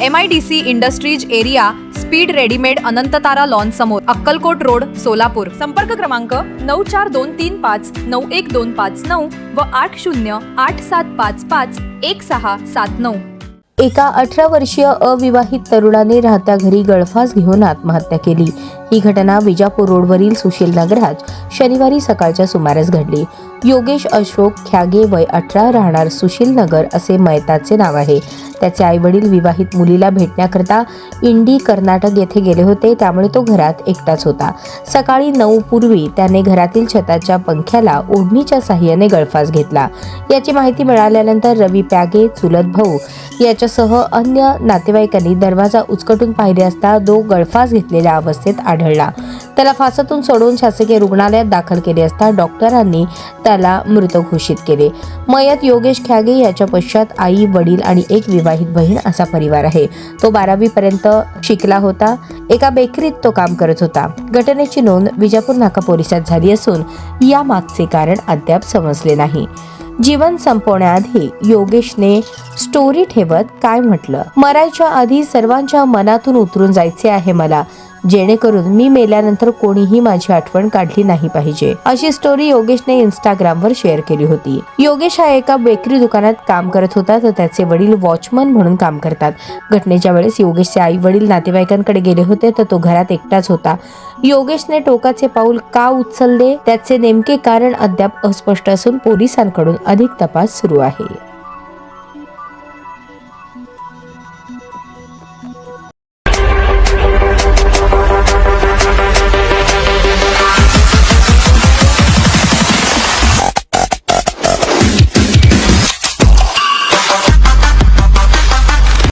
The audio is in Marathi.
M I D C industries area speed readymade Anantatara lawn समोर अक्कलकोट रोड सोलापूर. संपर्क क्रमांक नऊ चार दोन तीन पाच नऊ एक दोन पाच नऊ व आठ शून्य आठ सात पाच पाच एक सहा सात नऊ. एका अठरा वर्षीय अविवाहित तरुणाने राहत्या घरी गळफास घेऊन आत्महत्या केली. ही घटना विजापूर रोडवरील सुशील नगरात शनिवारी सकाळच्या सुमारास घडली. योगेश अशोक ख्यागे वय अठरा राहणार सुशील नगर असे मयताचे नाव आहे. त्याचे आई वडील विवाहित मुलीला भेटण्याकरता इंडी कर्नाटक येथे गेले होते त्यामुळे तो घरात एकटाच होता. सकाळी नऊ पूर्वी त्याने घरातील छताच्या पंख्याला ओढणीच्या साह्याने गळफास घेतला. याची माहिती मिळाल्यानंतर रवी प्यागे चुलत भाऊ याच्यासह अन्य नातेवाईकांनी दरवाजा उचकटून पाहिले असता तो गळफास घेतलेल्या अवस्थेत आढळला त्याला फासातून सोडून शासकीय रुग्णालयात दाखल केले असता डॉक्टरांनी त्याला मृत घोषित केले. मयत योगेश ख्यागे याच्या पश्चात आई वडील आणि एक विवाहित बहीण असा परिवार आहे. तो बारावी पर्यंत शिकला होता. एका बेकरीत तो काम करत होता. घटनेची नोंद विजापूर नाका पोलिसात झाली असून या मागचे कारण अद्याप समजले नाही. जीवन संपवण्याआधी योगेशने स्टोरी ठेवत काय म्हटलं? मरायच्या आधी सर्वांच्या मनातून उतरून जायचे आहे मला. जेणेकरून मी मेल्यानंतर कोणीही माझी आठवण काढली नाही पाहिजे. अशी स्टोरी योगेशने इंस्टाग्रामवर शेअर केली होती. योगेश हा एका बेकरी दुकानात काम करत होता तर त्याचे वडील वॉचमन म्हणून काम करतात. घटनेच्या वेळेस योगेशचे आई वडील नातेवाईकांकडे गेले होते तर तो घरात एकटाच होता. योगेशने टोकाचे पाऊल का उचलले? त्याचे नेमके कारण अद्याप अस्पष्ट असून पोलिसांकडून अधिक तपास सुरू आहे.